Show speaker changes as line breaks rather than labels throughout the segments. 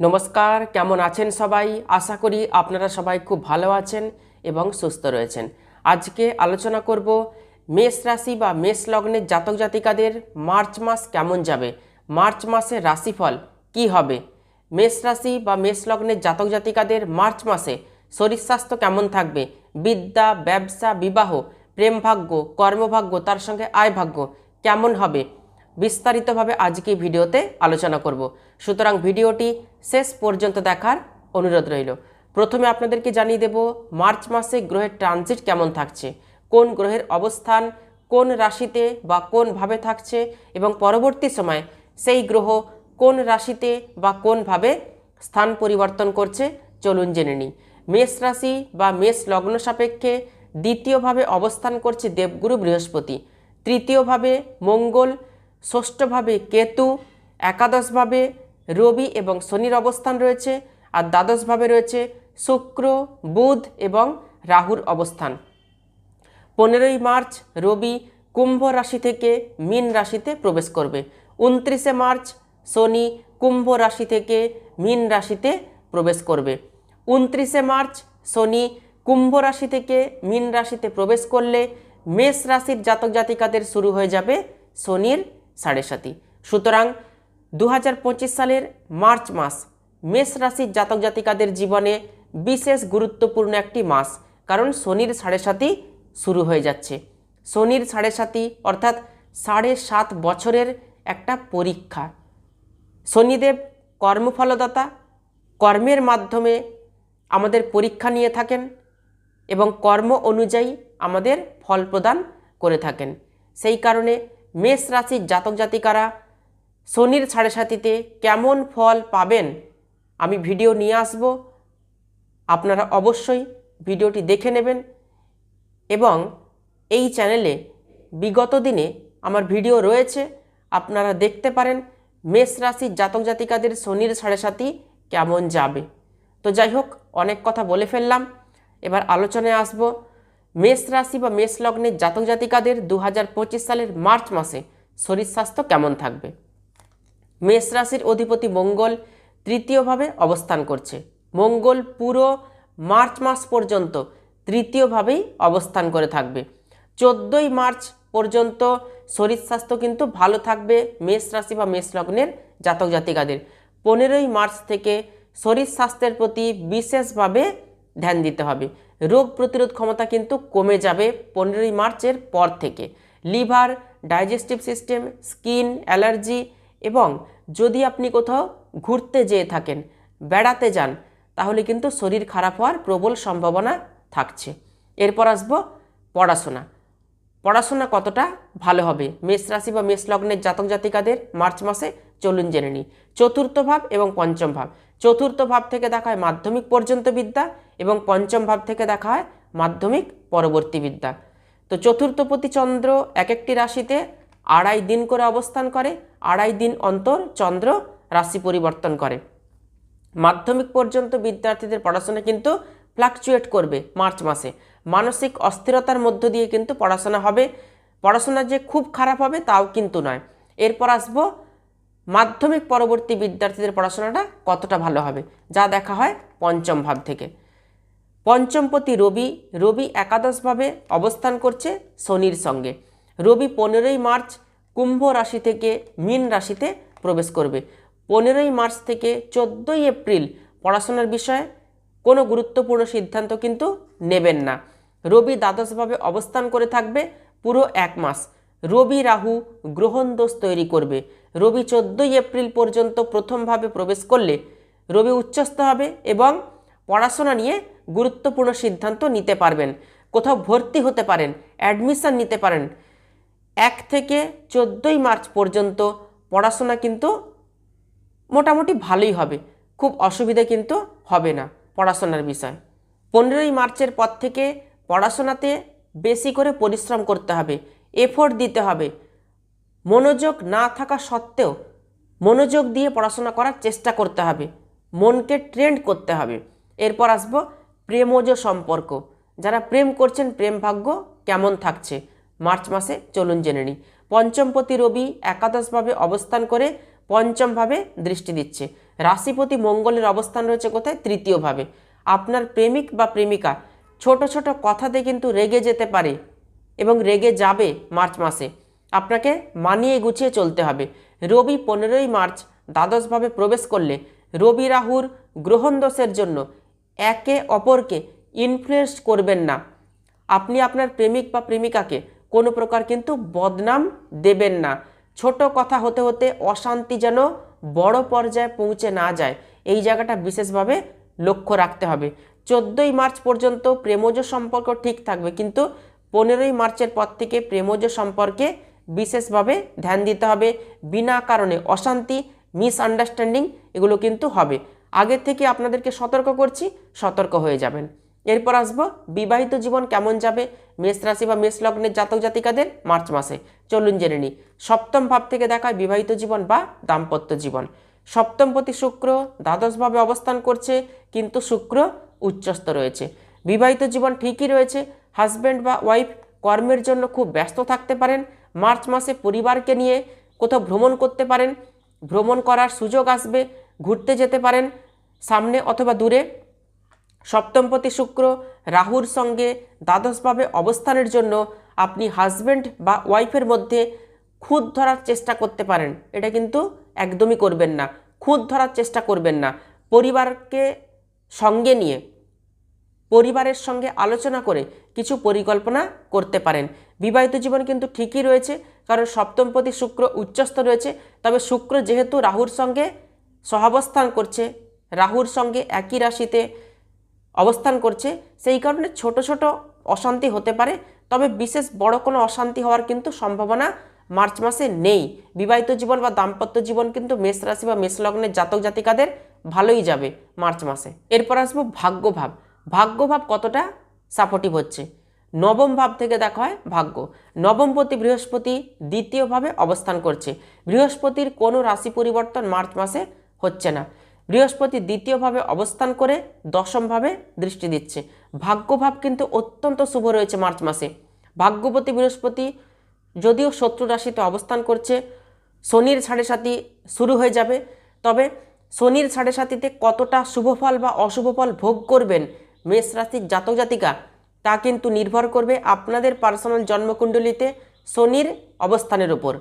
নমস্কার, কেমন আছেন সবাই? আশা করি আপনারা সবাই খুব ভালো আছেন এবং সুস্থ রয়েছেন। আজকে আলোচনা করব মেষ রাশি বা মেষ লগ্নের জাতক জাতিকাদের মার্চ মাস কেমন যাবে, মার্চ মাসের রাশিফল কি হবে, মেষ রাশি বা মেষ লগ্নের জাতক জাতিকাদের মার্চ মাসে শরীর স্বাস্থ্য কেমন থাকবে, বিদ্যা, ব্যবসা, বিবাহ, প্রেম ভাগ্য, কর্মভাগ্য, তার সঙ্গে আয় ভাগ্য কেমন হবে বিস্তারিতভাবে আজকে ভিডিওতে আলোচনা করব। সুতরাং ভিডিওটি শেষ পর্যন্ত দেখার অনুরোধ রইল। প্রথমে আপনাদেরকে জানিয়ে দেব, মার্চ মাসে গ্রহের ট্রানজিট কেমন থাকছে, কোন গ্রহের অবস্থান, কোন রাশিতে বা কোনভাবে থাকছে এবং পরবর্তী সময় সেই গ্রহ কোন রাশিতে বা কোনভাবে স্থান পরিবর্তন করছে, চলুন জেনে নিই। মেষ রাশি বা মেষ লগ্ন সাপেক্ষে দ্বিতীয়ভাবে অবস্থান করছে দেবগুরু বৃহস্পতি। তৃতীয়ভাবে মঙ্গল ষষ্ঠভাবে কেতু, একাদশভাবে রবি এবং শনির অবস্থান রয়েছে, আর দ্বাদশভাবে রয়েছে শুক্র, বুধ এবং রাহুর অবস্থান। পনেরোই মার্চ রবি কুম্ভ রাশি থেকে মীন রাশিতে প্রবেশ করবে। উনত্রিশে মার্চ শনি কুম্ভ রাশি থেকে মীন রাশিতে প্রবেশ করবে। উনত্রিশে মার্চ শনি কুম্ভ রাশি থেকে মীন রাশিতে প্রবেশ করলে মেষ রাশির জাতক জাতিকাদের শুরু হয়ে যাবে শনির সাড়ে সাতি সুতরাং দু হাজার পঁচিশ সালের মার্চ মাস মেষ রাশির জাতক জাতিকাদের জীবনে বিশেষ গুরুত্বপূর্ণ একটি মাস, কারণ শনির সাড়ে সাতি শুরু হয়ে যাচ্ছে। শনির সাড়ে সাতি অর্থাৎ সাড়ে সাত বছরের একটা পরীক্ষা। শনিদেব কর্মফলদাতা, কর্মের মাধ্যমে আমাদের পরীক্ষা নিয়ে থাকেন এবং কর্ম অনুযায়ী আমাদের ফল প্রদান করে থাকেন। সেই কারণে মেষ রাশির জাতক জাতিকারা, শনির সাড়ে সাতিতে কেমন ফল পাবেন? আমি ভিডিও নিয়ে আসব। আপনারা অবশ্যই ভিডিওটি দেখে নেবেন এবং এই চ্যানেলে বিগত দিনে আমার ভিডিও রয়েছে। আপনারা দেখতে পারেন মেষ রাশির জাতক জাতিকাদের শনির সাড়ে সাতি কেমন যাবে। তো যাই হোক, অনেক কথা বলে ফেললাম। এবার আলোচনায় আসব। মেষ রাশি বা মেষ লগ্নের জাতক জাতিকাদের দু হাজার পঁচিশ সালের মার্চ মাসে শরীর স্বাস্থ্য কেমন থাকবে? মেষ রাশির অধিপতি মঙ্গল তৃতীয়ভাবে অবস্থান করছে। মঙ্গল পুরো মার্চ মাস পর্যন্ত তৃতীয়ভাবেই অবস্থান করে থাকবে। চোদ্দোই মার্চ পর্যন্ত শরীর স্বাস্থ্য কিন্তু ভালো থাকবে মেষ রাশি বা মেষ লগ্নের জাতক জাতিকাদের। পনেরোই মার্চ থেকে শরীর স্বাস্থ্যের প্রতি বিশেষভাবে ধ্যান দিতে হবে। রোগ প্রতিরোধ ক্ষমতা কিন্তু কমে যাবে পনেরোই মার্চের পর থেকে। Liver, digestive system, skin, allergy এবং যদি আপনি কোথাও ঘুরতে যেয়ে থাকেন, বেড়াতে যান, তাহলে কিন্তু শরীর খারাপ হওয়ার প্রবল সম্ভাবনা থাকছে। এরপর আসব পড়াশোনা। পড়াশোনা কতটা ভালো হবে? মেষ রাশি বা মেষ লগ্নের জাতক জাতিকাদের মার্চ মাসে চলুন জেনে নিই। চতুর্থ ভাব এবং পঞ্চম ভাব। চতুর্থ ভাব থেকে দেখা হয় মাধ্যমিক পর্যন্ত বিদ্যা এবং পঞ্চম ভাব থেকে দেখা হয় মাধ্যমিক পরবর্তী বিদ্যা। তো চতুর্থপতি চন্দ্র এক একটি রাশিতে আড়াই দিন করে অবস্থান করে, আড়াই দিন অন্তর চন্দ্র রাশি পরিবর্তন করে। মাধ্যমিক পর্যন্ত বিদ্যার্থীদের পড়াশোনা কিন্তু ফ্লাকচুয়েট করবে মার্চ মাসে। মানসিক অস্থিরতার মধ্য দিয়ে কিন্তু পড়াশোনা হবে। পড়াশোনা যে খুব খারাপ হবে তাও কিন্তু নয়। এরপর আসব মাধ্যমিক পরবর্তী বিদ্যার্থীদের পড়াশোনাটা কতটা ভালো হবে? যা দেখা হয় পঞ্চম ভাব থেকে। পঞ্চমপতি রবি রবি একাদশভাবে অবস্থান করছে শনির সঙ্গে। রবি পনেরোই মার্চ কুম্ভ রাশি থেকে মীন রাশিতে প্রবেশ করবে। পনেরোই মার্চ থেকে চোদ্দোই এপ্রিল পড়াশোনার বিষয়ে কোনো গুরুত্বপূর্ণ সিদ্ধান্ত কিন্তু নেবেন না। রবি দ্বাদশভাবে অবস্থান করে থাকবে পুরো এক মাস। রবি রাহু গ্রহণ দোষ তৈরি করবে। রবি চোদ্দোই এপ্রিল পর্যন্ত প্রথমভাবে প্রবেশ করলে রবি উচ্চস্থ হবে এবং পড়াশোনা নিয়ে গুরুত্বপূর্ণ সিদ্ধান্ত নিতে পারবেন। কোথাও ভর্তি হতে পারেন, অ্যাডমিশন নিতে পারেন। এক থেকে চোদ্দোই মার্চ পর্যন্ত পড়াশোনা কিন্তু মোটামুটি ভালোই হবে। খুব অসুবিধা কিন্তু হবে না পড়াশোনার বিষয়। পনেরোই মার্চের পর থেকে পড়াশোনাতে বেশি করে পরিশ্রম করতে হবে, এফোর্ট দিতে হবে। মনোযোগ না থাকা সত্ত্বেও মনোযোগ দিয়ে পড়াশোনা করার চেষ্টা করতে হবে। মনকে ট্রেন্ড করতে হবে। এরপর আসব প্রেমজ সম্পর্ক। যারা প্রেম করছেন, প্রেম ভাগ্য কেমন থাকছে? মার্চ মাসে চলুন জেনে নিই। পঞ্চমপতি রবি একাদশভাবে অবস্থান করে পঞ্চমভাবে দৃষ্টি দিচ্ছে। রাশিপতি মঙ্গলের অবস্থান রয়েছে কোথায়? তৃতীয়ভাবে। আপনার প্রেমিক বা প্রেমিকা ছোট ছোট কথাতে কিন্তু রেগে যেতে পারে এবং রেগে যাবে মার্চ মাসে। আপনাকে মানিয়ে গুছিয়ে চলতে হবে। রবি পনেরোই মার্চ দ্বাদশভাবে প্রবেশ করলে রবি রাহুর গ্রহণ দোষের জন্য একে অপরকে ইনফ্লুয়েন্স করবেন না। আপনি আপনার প্রেমিক বা প্রেমিকাকে কোনো প্রকার কিন্তু বদনাম দেবেন না। ছোট কথা হতে হতে অশান্তি যেন বড় পর্যায়ে পৌঁছে না যায়। এই জায়গাটা বিশেষভাবে লক্ষ্য রাখতে হবে। চোদ্দোই মার্চ পর্যন্ত প্রেমজ সম্পর্ক ঠিক থাকবে, কিন্তু পনেরোই মার্চের পর থেকে প্রেমজ সম্পর্কে বিশেষভাবে ধ্যান দিতে হবে। বিনা কারণে অশান্তি মিসআন্ডারস্ট্যান্ডিং এগুলো কিন্তু হবে। আগে থেকে আপনাদেরকে সতর্ক করছি, সতর্ক হয়ে যাবেন। এরপর আসব, বিবাহিত জীবন কেমন যাবে? মেষ রাশি বা মেষ লগ্নের জাতক জাতিকাদের মার্চ মাসে। চলুন জেনে নিই। সপ্তম ভাব থেকে দেখায় বিবাহিত জীবন বা দাম্পত্য জীবন। সপ্তম প্রতি শুক্র দ্বাদশভাবে অবস্থান করছে, কিন্তু শুক্র উচ্চস্থ রয়েছে। বিবাহিত জীবন ঠিকই রয়েছে। হাজব্যান্ড বা ওয়াইফ কর্মের জন্য খুব ব্যস্ত থাকতে পারেন। মার্চ মাসে পরিবারকে নিয়ে কোথাও ভ্রমণ করতে পারেন, ভ্রমণ করার সুযোগ আসবে, ঘুরতে যেতে পারেন, সামনে অথবা দূরে। সপ্তমপতি শুক্র রাহুর সঙ্গে দ্বাদশভাবে অবস্থানের জন্য আপনি হাজব্যান্ড বা ওয়াইফের মধ্যে খুদ ধরার চেষ্টা করতে পারেন। এটা কিন্তু একদমই করবেন না। খুদ ধরার চেষ্টা করবেন না। পরিবারকে সঙ্গে নিয়ে, পরিবারের সঙ্গে আলোচনা করে কিছু পরিকল্পনা করতে পারেন। বিবাহিত জীবন কিন্তু ঠিকই রয়েছে, কারণ সপ্তমপতি শুক্র উচ্চস্থ রয়েছে। তবে শুক্র যেহেতু রাহুর সঙ্গে সহাবস্থান করছে, রাহুর সঙ্গে একই রাশিতে অবস্থান করছে, সেই কারণে ছোট ছোট অশান্তি হতে পারে। তবে বিশেষ বড় কোনো অশান্তি হওয়ার কিন্তু সম্ভাবনা মার্চ মাসে নেই। বিবাহিত জীবন বা দাম্পত্য জীবন কিন্তু মেষ রাশি বা মেষ লগ্নের জাতক জাতিকাদের ভালোই যাবে মার্চ মাসে। এরপর আসব ভাগ্যভাব। ভাগ্যভাব কতটা? সাপোর্টিভ হচ্ছে। নবম ভাব থেকে দেখা হয় ভাগ্য। নবমপতি বৃহস্পতি দ্বিতীয়ভাবে অবস্থান করছে। বৃহস্পতির কোনো রাশি পরিবর্তন মার্চ মাসে হচ্ছে না। বৃহস্পতি দ্বিতীয়ভাবে অবস্থান করে দশমভাবে দৃষ্টি দিচ্ছে। ভাগ্যভাব কিন্তু অত্যন্ত শুভ রয়েছে মার্চ মাসে। ভাগ্যপতি বৃহস্পতি যদিও শত্রু রাশিতে অবস্থান করছে, শনির সাড়ে সাতি শুরু হয়ে যাবে। তবে শনির সাড়ে সাতিতে কতটা শুভ ফল বা অশুভ ফল ভোগ করবেন মেষ রাশির জাতক জাতিকা, তা কিন্তু নির্ভর করবে আপনাদের পার্সোনাল জন্মকুণ্ডলিতে শনির অবস্থানের উপর।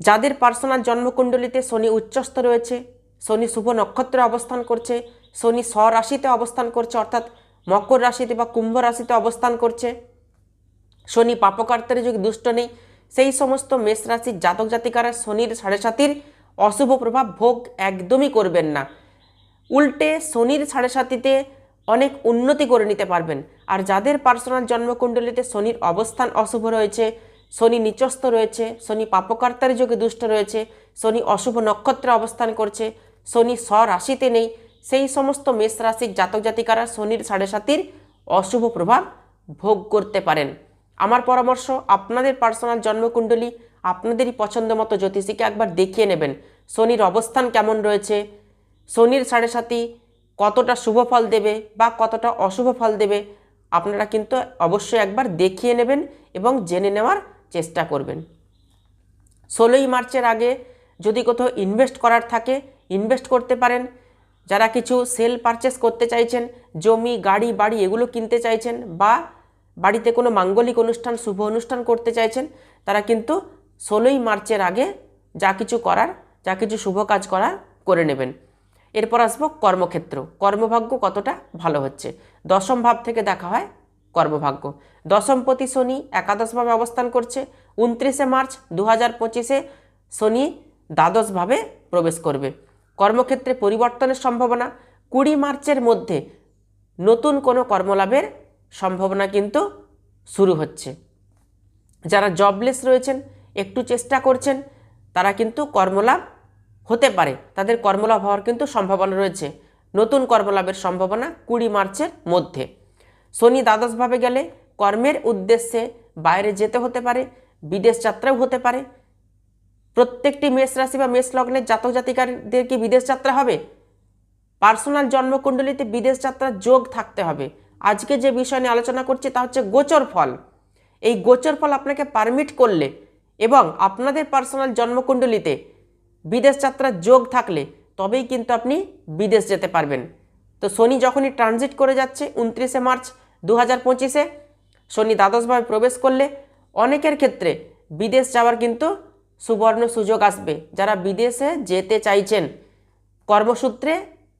যাদের পার্সোনাল জন্মকুণ্ডলিতে শনি উচ্চস্থ রয়েছে, শনি শুভ নক্ষত্রে অবস্থান করছে, শনি স্বরাশিতে অবস্থান করছে, অর্থাৎ মকর রাশিতে বা কুম্ভ রাশিতে অবস্থান করছে, শনি পাপকার্তের যদি দুষ্ট নেই, সেই সমস্ত মেষ রাশির জাতক জাতিকারা শনির সাড়ে সাতির অশুভ প্রভাব ভোগ একদমই করবেন না। উল্টে শনির সাড়ে সাতিতে অনেক উন্নতি করে নিতে পারবেন। আর যাদের পার্সোনাল জন্মকুণ্ডলিতে শনির অবস্থান অশুভ রয়েছে, শনি নিচস্থ রয়েছে, শনি পাপকার্তার যোগে দুষ্ট রয়েছে, শনি অশুভ নক্ষত্রে অবস্থান করছে, শনি স্বরাশিতে নেই, সেই সমস্ত মেষ রাশির জাতক জাতিকারা শনির সাড়ে সাতির অশুভ প্রভাব ভোগ করতে পারেন। আমার পরামর্শ, আপনাদের পার্সোনাল জন্মকুণ্ডলী আপনাদেরই পছন্দ মতো জ্যোতিষীকে একবার দেখিয়ে নেবেন। শনির অবস্থান কেমন রয়েছে? শনির সাড়ে সাতি কতটা শুভ ফল দেবে বা কতটা অশুভ ফল দেবে আপনারা কিন্তু অবশ্যই একবার দেখিয়ে নেবেন এবং জেনে নেওয়ার চেষ্টা করবেন। ষোলোই মার্চের আগে যদি কোথাও ইনভেস্ট করার থাকে ইনভেস্ট করতে পারেন। যারা কিছু সেল পারচেস করতে চাইছেন, জমি, গাড়ি, বাড়ি এগুলো কিনতে চাইছেন বা বাড়িতে কোনো মাঙ্গলিক অনুষ্ঠান, শুভ অনুষ্ঠান করতে চাইছেন, তারা কিন্তু ষোলোই মার্চের আগে যা কিছু করার, যা কিছু শুভ কাজ করার করে নেবেন। এরপর আসব কর্মক্ষেত্র। কর্মভাগ্য কতটা? ভালো হচ্ছে। দশম ভাব থেকে দেখা হয় কর্মভাগ্য। দশমপতি শনি একাদশভাবে অবস্থান করছে। উনত্রিশে মার্চ দু হাজার পঁচিশে শনি দ্বাদশভাবে প্রবেশ করবে। কর্মক্ষেত্রে পরিবর্তনের সম্ভাবনা। কুড়ি মার্চের মধ্যে নতুন কোনো কর্মলাভের সম্ভাবনা কিন্তু শুরু হচ্ছে। যারা জবলেস রয়েছেন, একটু চেষ্টা করছেন, তারা কিন্তু কর্মলাভ হতে পারে। তাদের কর্মলাভ হওয়ার কিন্তু সম্ভাবনা রয়েছে। নতুন কর্মলাভের সম্ভাবনা কুড়ি মার্চের মধ্যে। শনি দ্বাদশভাবে গেলে কর্মের উদ্দেশ্যে বাইরে যেতে হতে পারে, বিদেশ যাত্রাও হতে পারে। প্রত্যেকটি মেষ রাশি বা মেষ লগ্নের জাতক জাতিকারদের কি বিদেশ যাত্রা হবে? পার্সোনাল জন্মকুণ্ডলিতে বিদেশ যাত্রার যোগ থাকতে হবে। আজকে যে বিষয় নিয়ে আলোচনা করছি তা হচ্ছে গোচর ফল। এই গোচর ফল আপনাকে পারমিট করলে এবং আপনাদের পার্সোনাল জন্মকুণ্ডলিতে বিদেশ যাত্রার যোগ থাকলে তবেই কিন্তু আপনি বিদেশ যেতে পারবেন। তো শনি যখনই ট্রানজিট করে যাচ্ছে, উনত্রিশে মার্চ দু হাজার পঁচিশে শনি দ্বাদশভাবে প্রবেশ করলে অনেকের ক্ষেত্রে বিদেশ যাওয়ার কিন্তু সুবর্ণ সুযোগ আসবে। যারা বিদেশে যেতে চাইছেন, কর্মসূত্রে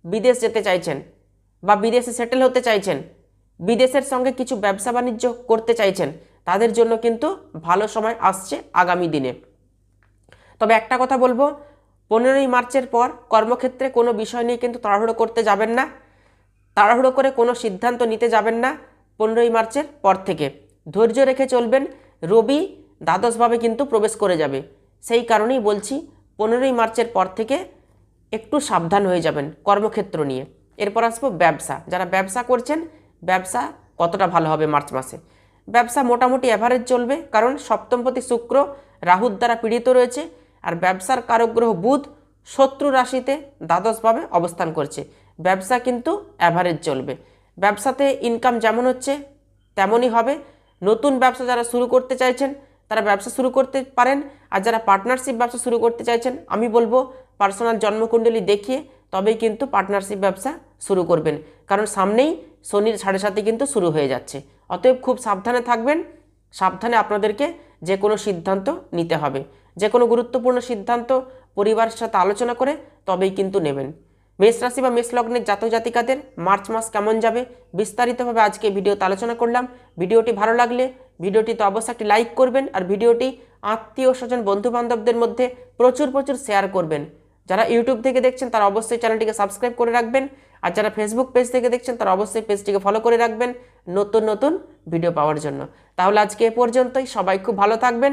বিদেশ যেতে চাইছেন বা বিদেশে সেটেল হতে চাইছেন, বিদেশের সঙ্গে কিছু ব্যবসা বাণিজ্য করতে চাইছেন, তাদের জন্য কিন্তু ভালো সময় আসছে আগামী দিনে। তবে একটা কথা বলব পনেরোই মার্চের পর কর্মক্ষেত্রে কোনো বিষয় নিয়ে কিন্তু তাড়াহুড়ো করতে যাবেন না। তাড়াহুড়ো করে কোনো সিদ্ধান্ত নিতে যাবেন না পনেরোই মার্চের পর থেকে। ধৈর্য রেখে চলবেন, রবি দ্বাদশভাবে কিন্তু প্রবেশ করে যাবে। সেই কারণেই বলছি পনেরোই মার্চের পর থেকে একটু সাবধান হয়ে যাবেন কর্মক্ষেত্র নিয়ে। এরপর আসব ব্যবসা। যারা ব্যবসা করছেন, ব্যবসা কতটা ভালো হবে মার্চ মাসে? ব্যবসা মোটামুটি অ্যাভারেজ চলবে, কারণ সপ্তমপতি শুক্র রাহুর দ্বারা পীড়িত রয়েছে। আর ব্যবসার কারগ্রহ বুধ শত্রু রাশিতে দ্বাদশভাবে অবস্থান করছে। ব্যবসা কিন্তু অ্যাভারেজ চলবে। ব্যবসাতে ইনকাম যেমন হচ্ছে, তেমনই হবে। নতুন ব্যবসা যারা শুরু করতে চাইছেন, তারা ব্যবসা শুরু করতে পারেন। আর যারা পার্টনারশিপ ব্যবসা শুরু করতে চাইছেন, আমি বলব পার্সোনাল জন্মকুণ্ডলী দেখিয়ে তবেই কিন্তু পার্টনারশিপ ব্যবসা শুরু করবেন। কারণ সামনেই শনির সাড়ে সাথে কিন্তু শুরু হয়ে যাচ্ছে। অতএব খুব সাবধানে থাকবেন। সাবধানে আপনাদেরকে যে কোনো সিদ্ধান্ত নিতে হবে। যে কোনো গুরুত্বপূর্ণ সিদ্ধান্ত পরিবারের সাথে আলোচনা করে তবেই কিন্তু নেবেন। মেষ রাশি বা মেষ লগ্নের জাতক জাতিকাদের মার্চ মাস কেমন যাবে বিস্তারিতভাবে আজকে ভিডিওতে আলোচনা করলাম। ভিডিওটি ভালো লাগলে ভিডিওটিতে অবশ্যই একটি লাইক করবেন আর ভিডিওটি আত্মীয় স্বজন বন্ধু বান্ধবদের মধ্যে প্রচুর প্রচুর শেয়ার করবেন। যারা ইউটিউব থেকে দেখছেন তারা অবশ্যই চ্যানেলটিকে সাবস্ক্রাইব করে রাখবেন আর যারা ফেসবুক পেজ থেকে দেখছেন তারা অবশ্যই পেজটিকে ফলো করে রাখবেন নতুন নতুন ভিডিও পাওয়ার জন্য। তাহলে আজকে এ পর্যন্তই। সবাই খুব ভালো থাকবেন।